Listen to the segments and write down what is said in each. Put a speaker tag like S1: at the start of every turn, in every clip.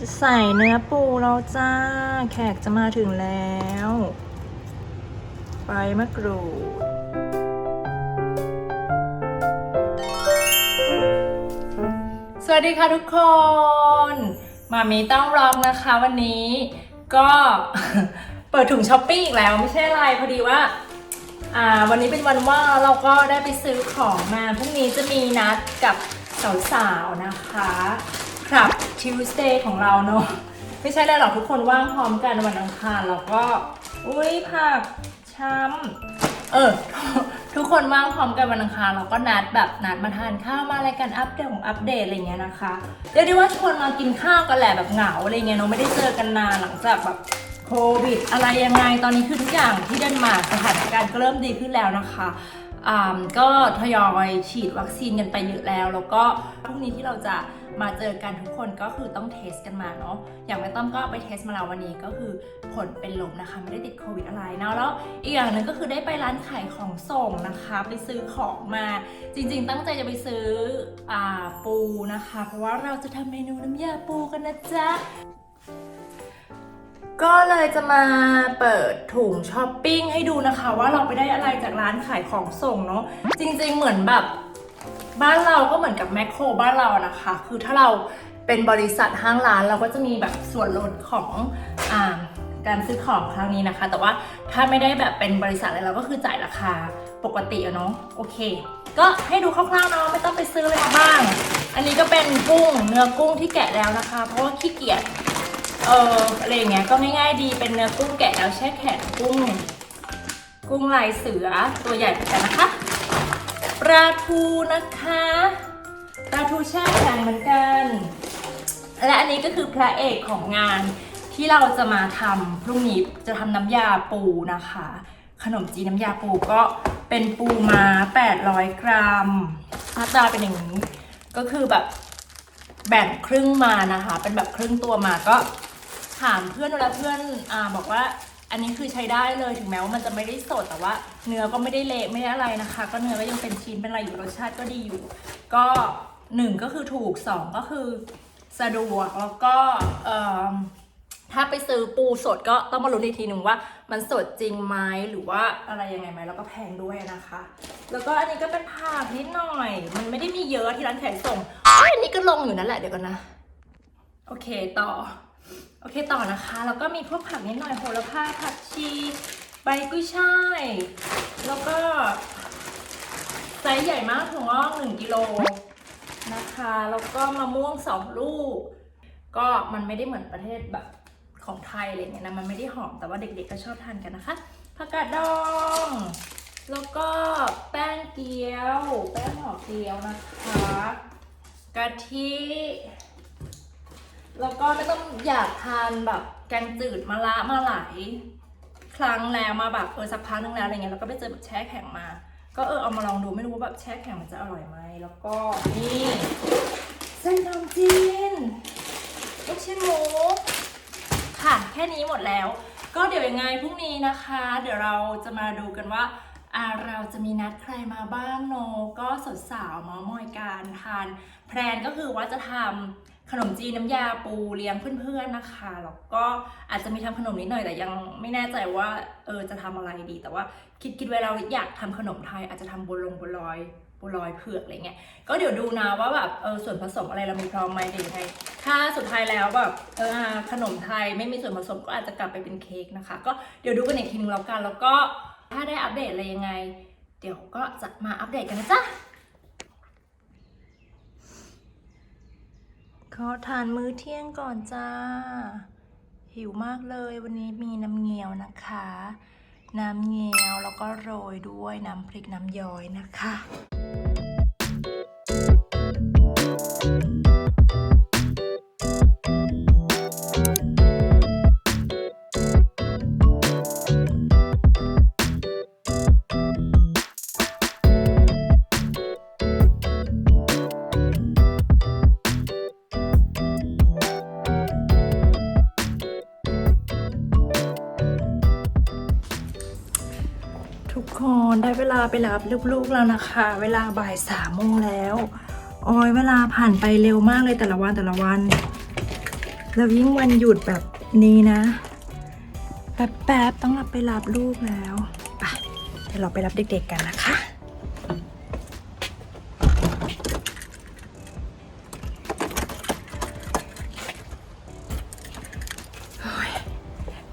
S1: จะใส่เนื้อปูเราจ้า แขกจะมาถึงแล้วใบมะกรูดสวัสดีค่ะทุกคน มามีต้องร้องนะคะวันนี้ก็เปิดถุงช้อปปิ้งอีกแล้วไม่ใช่อะไรพอดีว่าอ่าวันนี้เป็นวันว่างเราก็ได้ไปซื้อของมาพรุ่งนี้จะมีนัดกับสาวๆนะคะ ครับ Tuesday ของเราเนอะไม่ใช่เลยหรอกทุกคนว่างพร้อมกันวันอังคารเราก็ อุ้ยผักช้ำเออ ทุกคนว่างพร้อมกันวันอังคารเราก็นัดแบบนัดมาทานข้าวมาอะไรกันอัปเดตของอัปเดตอะไรเงี้ยนะคะเรียกได้ว่าชวนมากินข้าวกันแหละแบบเหงาอะไรเงี้ยเนาะไม่ได้เจอกันนานหลังจากแบบโควิด อะไรยังไงตอนนี้คือทุกอย่างที่เดนมาร์กสถานการณ์ก็เริ่มดีขึ้นแล้วนะคะอ่าก็ทยอยฉีดวัคซีนกันไปเยอะแล้ว แล้วก็พรุ่งนี้ที่เราจะ มาเจอกันทุกคนก็คือต้องเทสกันมาเนาะอย่างแม่ต้อมก็ไปเทสมาแล้ววันนี้ก็คือผลเป็นลบนะคะ ไม่ได้ติดโควิดอะไรเนาะแล้วอีกอย่างหนึ่งก็คือได้ไปร้านขายของส่งนะคะ ไปซื้อของมาจริง ๆ ตั้งใจจะไปซื้ออ่าปูนะคะ เพราะว่าเราจะทำเมนูน้ำยาปูกันนะจ๊ะก็เลยจะมาเปิดถุงช้อปปิ้งให้ดูนะคะ ว่าเราไปได้อะไรจากร้านขายของส่งเนาะจริง ๆ เหมือนแบบ บ้านเราก็เหมือนกับแมคโครบ้านเรานะคะ คือถ้าเราเป็นบริษัทห้างร้านเราก็จะมีแบบส่วนลดของอ่าการซื้อของครั้งนี้นะคะ แต่ว่าถ้าไม่ได้แบบเป็นบริษัทอะไรเราก็คือจ่ายราคาปกติอะเนาะโอเค ก็ให้ดูคร่าวๆเนาะไม่ต้องไปซื้อเลยมาบ้าง อันนี้ก็เป็นกุ้งเนื้อกุ้งที่แกะแล้วนะคะ เพราะว่าขี้เกียจเอออะไรอย่างเงี้ยก็ง่ายๆดีเป็นเนื้อกุ้งแกะแล้วแช่แข็งกุ้ง กุ้งลายเสือตัวใหญ่เหมือนกันนะคะ ปลาทูนะคะปลาทูแช่แข็งเหมือนกัน และอันนี้ก็คือพระเอกของงานที่เราจะมาทำพรุ่งนี้จะทำน้ำยาปูนะคะ ขนมจีนน้ำยาปูก็เป็นปูม้า 800 กรัมหน้าตาเป็นอย่างนี้ ก็คือแบบแบ่งครึ่งมานะคะ เป็นแบบครึ่งตัวมาก็ถามเพื่อนแล้วเพื่อนอบอกว่า อันนี้คือใช้ได้เลยถึงแม้ว่ามันจะไม่ได้สดแต่ว่า เนื้อก็ไม่ได้เละไม่ได้อะไรนะคะ ก็เนื้อก็ยังเป็นชิ้นเป็นอะไรอยู่รสชาติก็ดีอยู่ ก็หนึ่งก็คือถูกสองก็คือสะดวกแล้วก็เอ่อถ้าไปซื้อปูสดก็ต้องมาลุ้นอีกทีหนึ่งว่ามันสดจริงไหมหรือว่าอะไรยังไงไหมแล้วก็แพงด้วยนะคะ แล้วก็อันนี้ก็เป็นผักนิดหน่อย มันไม่ได้มีเยอะที่ร้านขายส่งอันนี้ก็ลงอยู่นั่นแหละเดี๋ยวกันนะ โอเคต่อ โอเคต่อนะคะ แล้วก็มีพวกผักนิดหน่อยโหระพาผักชีใบกุ้ยช่าย แล้วก็ไซส์ใหญ่มากถั่วงอกหนึ่งกิโลนะคะ แล้วก็มะม่วงสองลูก ก็มันไม่ได้เหมือนประเทศแบบของไทยอะไรเงี้ยนะ มันไม่ได้หอม แต่ว่าเด็กๆก็ชอบทานกันนะคะผักกาดดอง แล้วก็แป้งเกี๊ยว แป้งห่อเกี๊ยวนะคะ กะทิ แล้วก็ไม่ต้องอยากทานแบบแกงจืดมาละมาหลายครั้งแล้วมาแบบเออสักพักนึงแล้วอะไรเงี้ยแล้วก็ไปเจอแบบแช่แข็งมา ก็เออเอามาลองดูไม่รู้ว่าแบบแช่แข็งมันจะอร่อยไหมแล้วก็นี่เส้นขนมจีนลูกชิ้นหมูค่ะแค่นี้หมดแล้ว ก็เดี๋ยวยังไงพรุ่งนี้นะคะ เดี๋ยวเราจะมาดูกันว่าเราจะมีนัดใครมาบ้างโน ก็สดสาวมามอยการทาน แพลนก็คือว่าจะทำ ขนมจีนน้ำยาปูเลี้ยงเพื่อนๆนะคะ แล้วก็อาจจะมีทำขนมนิดหน่อยแต่ยังไม่แน่ใจว่าเออจะทำอะไรดี แต่ว่าคิดคิดไว้เราอยากทำขนมไทย อาจจะทำบัวลงบัวลอยบัวลอยเผือกอะไรเงี้ย ก็เดี๋ยวดูนะว่าแบบเออส่วนผสมอะไรเรามีพร้อมไหมหรือยังไงถ้าสุดท้ายแล้วแบบเออขนมไทยไม่มีส่วนผสมก็อาจจะกลับไปเป็นเค้กนะคะ ก็เดี๋ยวดูกันอีกทีนึงแล้วกัน แล้วก็ถ้าได้อัปเดตอะไรยังไง เดี๋ยวก็จะมาอัปเดตกันนะจ๊ะ ขอทานมื้อเที่ยงก่อนจ้า หิวมากเลยวันนี้มีน้ำเงี้ยวนะคะ น้ำเงี้ยวแล้วก็โรยด้วยน้ำพริกน้ำย้อยนะคะาไปรับลูกๆแล้วนะคะ เวลาบ่ายสามโมงแล้วโอ้ยเวลาผ่านไปเร็วมากเลยแต่ละวันแต่ละวันแล้วยิ่งวันหยุดแบบนี้นะแป๊บๆต้องรับไปรับลูกแล้วอะเดี๋ยวเราไปรับเด็กๆกันนะคะ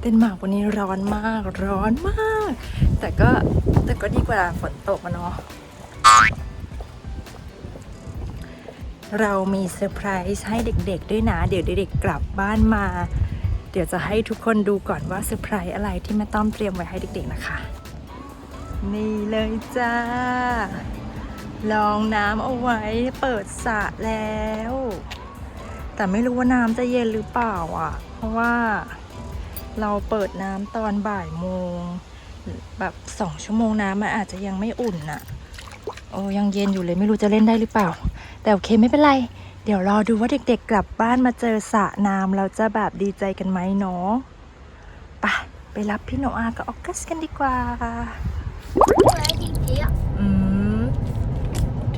S1: เดนมาร์กวันนี้ร้อนมาก ร้อนมาก แต่ก็แต่ก็ดีกว่าฝนตกอะเนาะ เรามีเซอร์ไพรส์ให้เด็กๆด้วยนะ เดี๋ยวเด็กๆกลับบ้านมา เดี๋ยวจะให้ทุกคนดูก่อนว่าเซอร์ไพรส์อะไรที่แม่ต้อมเตรียมไว้ให้เด็กๆนะคะ นี่เลยจ้า ลองน้ำเอาไว้เปิดสระแล้ว แต่ไม่รู้ว่าน้ำจะเย็นหรือเปล่าอะ เพราะว่า เราเปิดน้ำตอนบ่ายโมง แบบสองชั่วโมงน้ำมันอาจจะยังไม่อุ่นน่ะ โอ้ยังเย็นอยู่เลยไม่รู้จะเล่นได้หรือเปล่า แต่โอเคไม่เป็นไร เดี๋ยวรอดูว่าเด็กๆกลับบ้านมาเจอสระน้ำเราจะแบบดีใจกันไหมเนาะไปไปรับพี่โนอากับออกัสกันดีกว่าอืม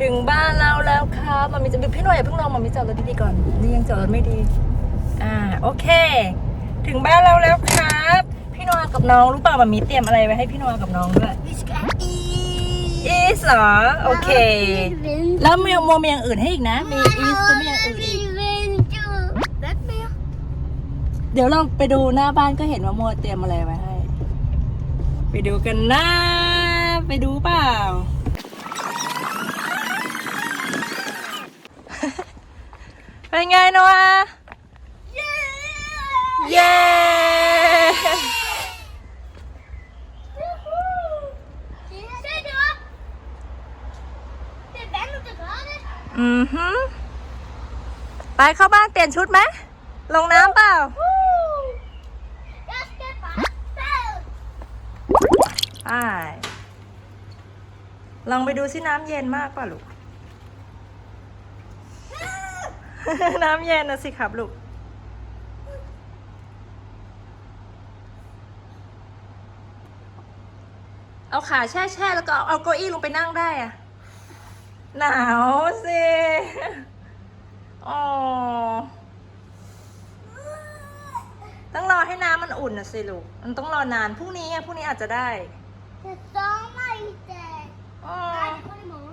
S1: ถึงบ้านเราแล้วครับมามีจะพี่หน่อย่าเพิ่งลองมามีจอดรถดีๆก่อน นี่ยังจอดรถไม่ดี อ่าโอเค ถึงบ้านเราแล้วครับ พี่โนอากับน้องรู้เปล่ามามีเตรียมอะไรไว้ให้พี่โนอากับน้องด้วยอีสเหรอโอเค แล้วมีโมมีอย่างอื่นให้อีกนะ มีอีสก็มีอย่างอื่นอีกเดี๋ยวเราไปดูหน้าบ้านก็เห็นว่าโมเตรียมอะไรไว้ให้ ไปดูกันนะไปดูเปล่า เป็นไงโนอา เย้ อือฮึไปเข้าบ้านเปลี่ยนชุดไหม ลงน้ำเปล่าใช่ลองไปดูสิน้ำเย็นมากป่ะลูก น้ำเย็นนะสิครับลูก เอาขาแช่แช่ๆแล้วก็เอาเอาเก้าอี้ลงไปนั่งได้อะหนาวสิอ๋อต้องรอให้น้ำมันอุ่นนะสิลูก มันต้องรอนานพรุ่งนี้ไงพรุ่งนี้อาจจะได้อ๋อว้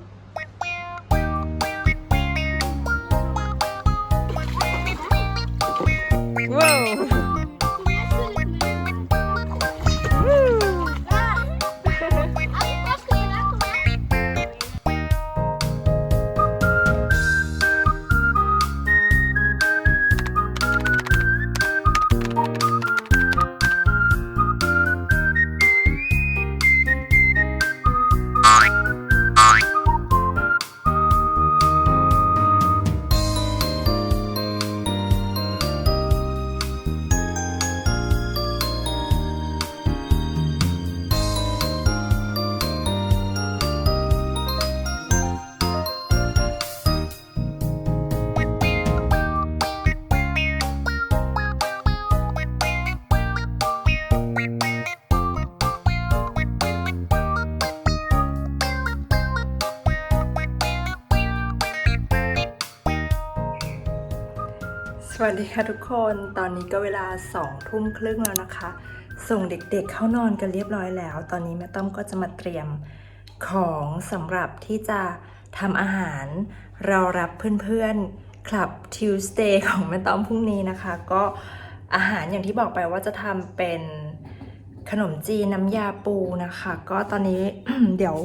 S1: วัสดีค่ะทุกคน ตอนนี้ก็เวลาสองทุ่มครึ่งแล้วนะคะ ส่งเด็กๆเข้านอนกันเรียบร้อยแล้ว ตอนนี้แม่ต้อมก็จะมาเตรียมของสำหรับที่จะทำอาหารรอรับเพื่อนๆคลับ Tuesday ของแม่ต้อมพรุ่งนี้นะคะ ก็อาหารอย่างที่บอกไปว่าจะทำเป็นขนมจีนน้ำยาปูนะคะ ก็ตอนนี้เดี๋ยว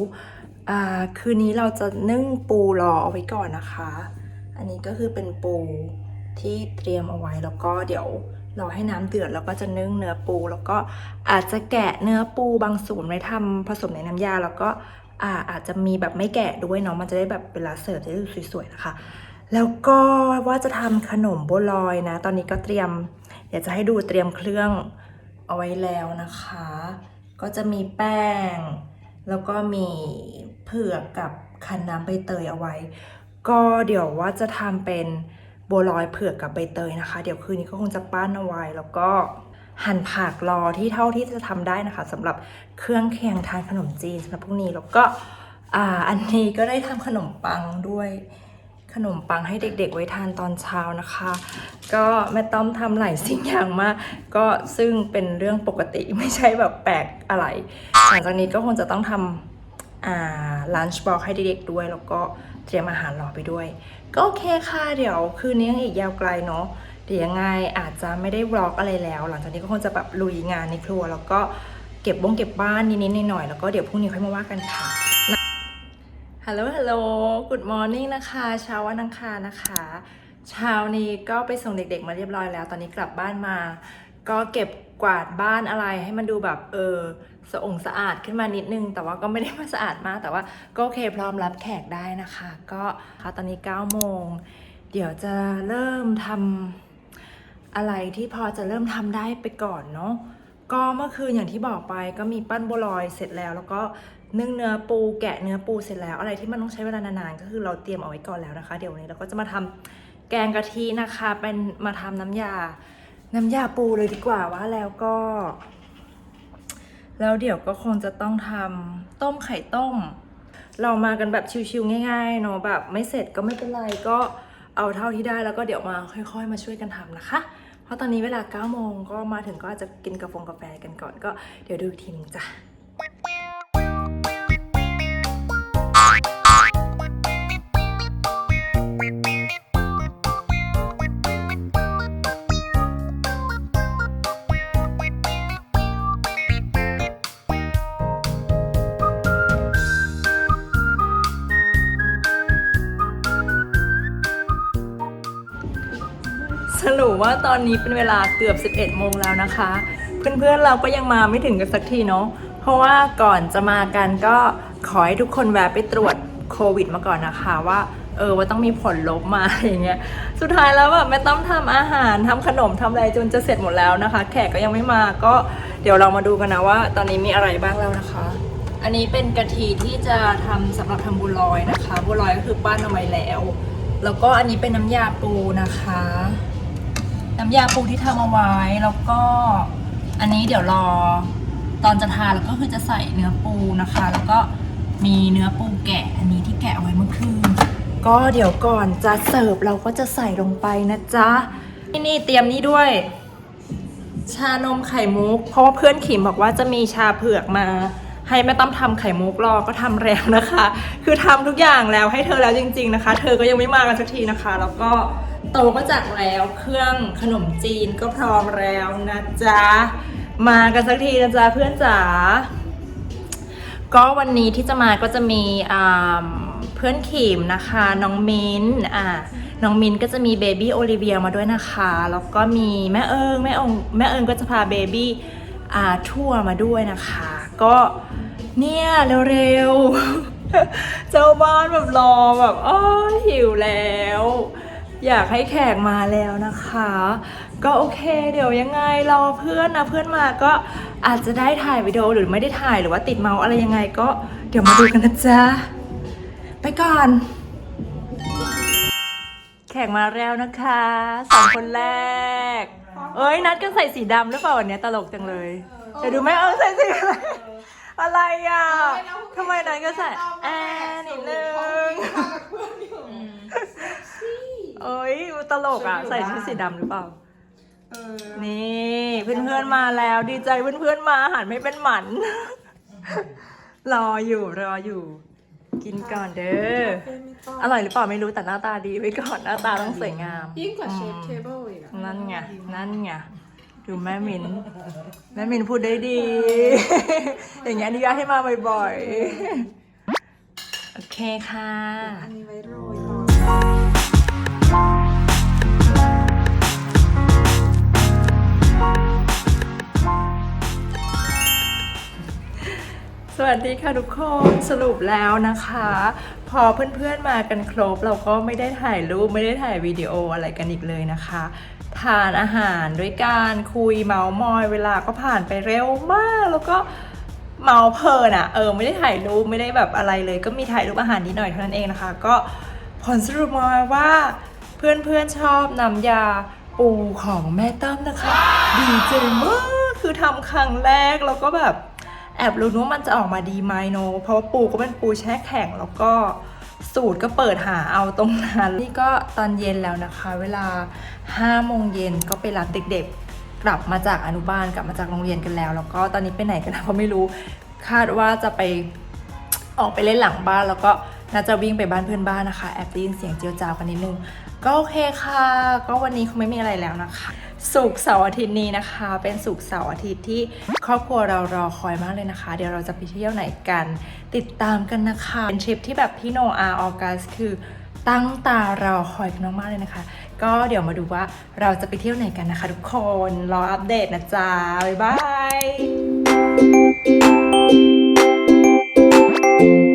S1: คืนนี้เราจะนึ่งปูรอเอาไว้ก่อนนะคะ อันนี้ก็คือเป็นปู ที่เตรียมเอาไว้แล้วก็เดี๋ยวรอให้น้ำเดือดแล้วก็จะนึ่งเนื้อปู แล้วก็อาจจะแกะเนื้อปูบางส่วนไว้ทำผสมในน้ำยา แล้วก็อาอาจจะมีแบบไม่แกะด้วยเนาะมันจะได้แบบเวลาเสิร์ฟจะได้ดูสวยๆนะคะ แล้วก็ว่าจะทำขนมบัวลอยนะ ตอนนี้ก็เตรียมเดี๋ยวจะให้ดูเตรียมเครื่องเอาไว้แล้วนะคะ ก็จะมีแป้ง แล้วก็มีเผือกกับคั้นน้ำใบเตยเอาไว้ ก็เดี๋ยวว่าจะทำเป็น บัวลอยเผือกกับใบเตยนะคะ เดี๋ยวคืนนี้ก็คงจะปั้นเอาไว้แล้วก็หั่นผักรอที่เท่าที่จะทำได้นะคะสำหรับเครื่องเคียงทานขนมจีนสำหรับพวกนี้แล้วก็อ่าอันนี้ก็ได้ทำขนมปังด้วยขขนมปังให้เด็กๆ ไว้ทานตอนเช้านะคะ ก็แม่ต้อมทำหลายสิ่งอย่างมาก ก็ซึ่งเป็นเรื่องปกติไม่ใช่แบบแปลกอะไร หลังจากนี้ก็คงจะต้องทำอ่าลันช์บอกให้เด็กๆด้วยแล้วก็ เตรียมอาหารรอไปด้วย ก็โอเคค่ะ เดี๋ยวคืนนี้ยังอีกยาวไกลเนาะเดี๋ยวยังไงอาจจะไม่ได้วล็อกอะไรแล้ว หลังจากนี้ก็คงจะแบบลุยงานในครัว แล้วก็เก็บบงเก็บบ้านนิดๆหน่อยๆแล้วก็เดี๋ยวพรุ่งนี้ค่อยมาว่ากันค่ะฮัลโหลฮัลโหลกูดมอร์นิ่งนะคะ เช้าวันอังคารนะคะเช้านี้ก็ไปส่งเด็กๆมาเรียบร้อยแล้ว ตอนนี้กลับบ้านมา ก็เก็บ กวาดบ้านอะไรให้มันดูแบบเออสะองสะอาดขึ้นมานิดนึง แต่ว่าก็ไม่ได้มาสะอาดมาก แต่ว่าก็โอเคพร้อมรับแขกได้นะคะ ก็ค่ะตอนนี้9โมงเดี๋ยวจะเริ่มทำอะไรที่พอจะเริ่มทำได้ไปก่อนเนาะก็เมื่อคืนอย่างที่บอกไปก็มีปั้นบัวลอยเสร็จแล้ว แล้วก็นึ่งเนื้อปูแกะเนื้อปูเสร็จแล้ว อะไรที่มันต้องใช้เวลานานๆก็คือเราเตรียมเอาไว้ก่อนแล้วนะคะ เดี๋ยววันนี้เราก็จะมาทำแกงกะทินะคะ เป็นมาทำน้ำยา น้ำยาปูเลยดีกว่าว่าแล้วก็ แล้วเดี๋ยวก็คงจะต้องทำต้มไข่ต้ม เรามากันแบบชิวๆง่ายๆเนาะแบบไม่เสร็จก็ไม่เป็นไรก็เอาเท่าที่ได้แล้วก็เดี๋ยวมาค่อย ๆ มาช่วยกันทำนะคะ เพราะตอนนี้เวลา9โมงก็มาถึงก็อาจจะกินกาแฟกันก่อนก็เดี๋ยวดูทีนึงจ้ะ ตอนนี้เป็นเวลาเกือบ 11 โมงแล้วนะคะ เพื่อนๆเราก็ยังมาไม่ถึงกันสักทีเนาะ เพราะว่าก่อนจะมากันก็ขอให้ทุกคนแวะไปตรวจโควิดมาก่อนนะคะว่าเออว่าต้องมีผลลบมาอย่างเงี้ย สุดท้ายแล้วแบบไม่ต้องทำอาหารทำขนมทำอะไรจนจะเสร็จหมดแล้วนะคะ แขกก็ยังไม่มาก็เดี๋ยวเรามาดูกันนะว่า ตอนนี้มีอะไรบ้างแล้วนะคะ อันนี้เป็นกะทิที่จะทำสำหรับทำบัวลอยนะคะบัวลอยก็คือปั้นเอาไว้แล้ว แล้วก็อันนี้เป็นน้ำยาปูนะคะ น้ำยาปูที่ทำเอาไว้ แล้วก็อันนี้เดี๋ยวรอตอนจะทานแล้วก็คือจะใส่เนื้อปูนะคะ แล้วก็มีเนื้อปูแกะอันนี้ที่แกะเอาไว้เมื่อคืนก็เดี๋ยวก่อนจะเสิร์ฟเราก็จะใส่ลงไปนะจ๊ะนี่นี่เตรียมนี่ด้วย ชานมไข่มุก เพราะว่าเพื่อนขิมบอกว่าจะมีชาเผือกมา ให้แม่ต้อมทำไข่มุกรอก็ทำแล้วนะคะ คือทำทุกอย่างแล้วให้เธอแล้วจริง ๆนะคะ เธอก็ยังไม่มากันสักทีนะคะ แล้วก็ โตก็จัดแล้วเครื่องขนมจีนก็พร้อมแล้วนะจ๊ะ มากันสักทีนะจ๊ะเพื่อนจ๋าก็วันนี้ที่จะมาก็จะมีอ่าเพื่อนขิมนะคะ น้องมิ้นอ่าน้องมินก็จะมีเบบี้โอลิเวียมาด้วยนะคะ แล้วก็มีแม่เอิงแม่องแม่เอิงก็จะพาเบบี้อ่าทั่วร์มาด้วยนะคะ ก็เนี่ยเร็วๆ เจ้าบ้านแบบรอแบบอ้อหิวแล้ว อยากให้แขกมาแล้วนะคะ ก็โอเค เดี๋ยวยังไงรอเพื่อนนะเพื่อนมาก็อาจจะได้ถ่ายวิดีโอหรือไม่ได้ถ่ายหรือว่าติดเมาส์อะไรยังไงก็เดี๋ยวมาดูกันนะจ๊ะ ไปก่อน แขกมาแล้วนะคะสองคนแรก เอ้ยนัดกันใส่สีดำหรือเปล่าวันนี้ตลกจังเลยเดี๋ยวดูไหมเออใส่สีอะไรอะไรอะทำไมนัดก็ใส่แอนนิดนึง เอ้ยตลกอะ ใส่ชุดสีดำหรือเปล่านี่เพื่อนๆมาแล้วดีใจเพื่อนๆมาอาหารไม่เป็นหมัน รออยู่รออยู่ กินก่อนเด้ออร่อยหรือเปล่าไม่รู้แต่หน้าตาดีไว้ก่อนหน้าตาต้องสวยงาม
S2: ยิ่งกว่าเชฟ
S1: อืม
S2: เทเบิลอีกอะ
S1: นั่นไงนั่นไงดูแม่มินแม่มินพูดได้ดี อย่างเงี้ยอนุญาตให้มาบ่อยๆ โอเคค่ะ
S2: อันนี้ไว้โรย
S1: สวัสดีค่ะทุกคนสรุปแล้วนะคะ พอเพื่อนๆมากันครบ เราก็ไม่ได้ถ่ายรูปไม่ได้ถ่ายวิดีโออะไรกันอีกเลยนะคะ ทานอาหารด้วยการคุยเมาส์มอย เวลาก็ผ่านไปเร็วมากแล้วก็เมาเพลินอะเออไม่ได้ถ่ายรูปไม่ได้แบบอะไรเลย ก็มีถ่ายรูปอาหารนิดหน่อยเท่านั้นเองนะคะ ก็ผลสรุปมาว่าเพื่อนๆชอบน้ำยาปูของแม่ตั้มนะคะ ดีใจมากคือทำครั้งแรกแล้วก็แบบ แอบรู้นว่ามันจะออกมาดีไหมเนอะเพราะว่าปูก็เป็นปูแช่แข็งแล้วก็สูตรก็เปิดหาเอาตรงนั้นนี่ก็ตอนเย็นแล้วนะคะ เวลา5โมงเย็นก็ไปรับเด็กๆ กลับมาจากอนุบาลกลับมาจากโรงเรียนกันแล้ว แล้วก็ตอนนี้ไปไหนกันนะก็ไม่รู้คาดว่าจะไปออกไปเล่นหลังบ้านแล้วก็น่าจะวิ่งไปบ้านเพื่อนบ้านนะคะแอบได้ยินเสียงเจียวจาวกันนิดนึงก็โอเคค่ะ ก็วันนี้คงไม่มีอะไรแล้วนะคะ สุกเสาร์อาทิตย์นี้นะคะ เป็นสุกเสาร์อาทิตย์ที่ครอบครัวเรารอคอยมากเลยนะคะ เดี๋ยวเราจะไปเที่ยวไหนกัน ติดตามกันนะคะ เป็นทริปที่แบบพี่โนอาออกัสคือตั้งตารอคอยกันมากๆเลยนะคะ ก็เดี๋ยวมาดูว่าเราจะไปเที่ยวไหนกันนะคะ ทุกคนรออัปเดตนะจ๊ะ บ๊ายบาย